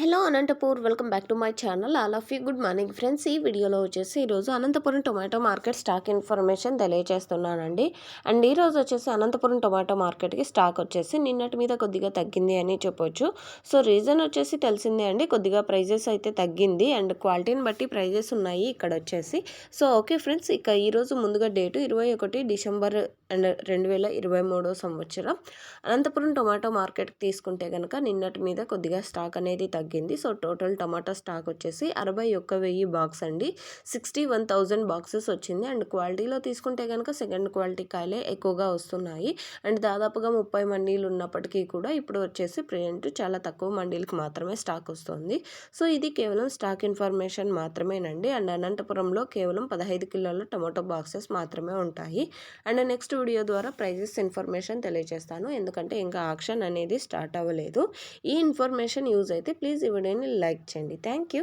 Hello Anantapur welcome back to my channel. All of you good morning friends. ఈ వీడియోలో వచ్చేసి ఈరోజు Anantapuram tomato market stock information తెలియజేస్తున్నానండి and ఈరోజు వచ్చేసి Anantapuram tomato మార్కెట్కి స్టాక్ వచ్చేసి నిన్నటి మీద కొద్దిగా తగ్గింది అని చెప్పొచ్చు. సో రీజన్ వచ్చేసి తెలిసిందే అండి. కొద్దిగా ప్రైజెస్ అయితే తగ్గింది. అండ్ క్వాలిటీని బట్టి ప్రైజెస్ ఉన్నాయి ఇక్కడ వచ్చేసి. సో ఓకే ఫ్రెండ్స్ ఇక ఈరోజు ముందుగా డేటు ఇరవై ఒకటి డిసెంబర్ అండ్ రెండు వేల ఇరవై మూడో సంవత్సరం. అనంతపురం టొమాటో మార్కెట్కి తీసుకుంటే కనుక నిన్నటి మీద కొద్దిగా స్టాక్ అనేది తగ్గింది సో టోటల్ టమాటా స్టాక్ వచ్చేసి అరవై ఒక్క వెయ్యి బాక్స్ అండి. సిక్స్టీ వన్ థౌజండ్ బాక్సెస్ వచ్చింది. అండ్ క్వాలిటీలో తీసుకుంటే కనుక సెకండ్ క్వాలిటీ కాయలే ఎక్కువగా వస్తున్నాయి. అండ్ దాదాపుగా ముప్పై మండీలు ఉన్నప్పటికీ కూడా ఇప్పుడు వచ్చేసి ప్రజెంట్ చాలా తక్కువ మండీలకు మాత్రమే స్టాక్ వస్తుంది. సో ఇది కేవలం స్టాక్ ఇన్ఫర్మేషన్ మాత్రమేనండి. అండ్ అనంతపురంలో కేవలం పదహైదు కిలోల టమాటో బాక్సెస్ మాత్రమే ఉంటాయి. అండ్ నెక్స్ట్ వీడియో ద్వారా ప్రైజెస్ ఇన్ఫర్మేషన్ తెలియజేస్తాను. ఎందుకంటే ఇంకా ఆక్షన్ అనేది స్టార్ట్ అవ్వలేదు. ఈ ఇన్ఫర్మేషన్ యూజ్ అయితే ప్లీజ్ ప్లీజ్ ఈ వీడియోని లైక్ చేయండి. Thank you.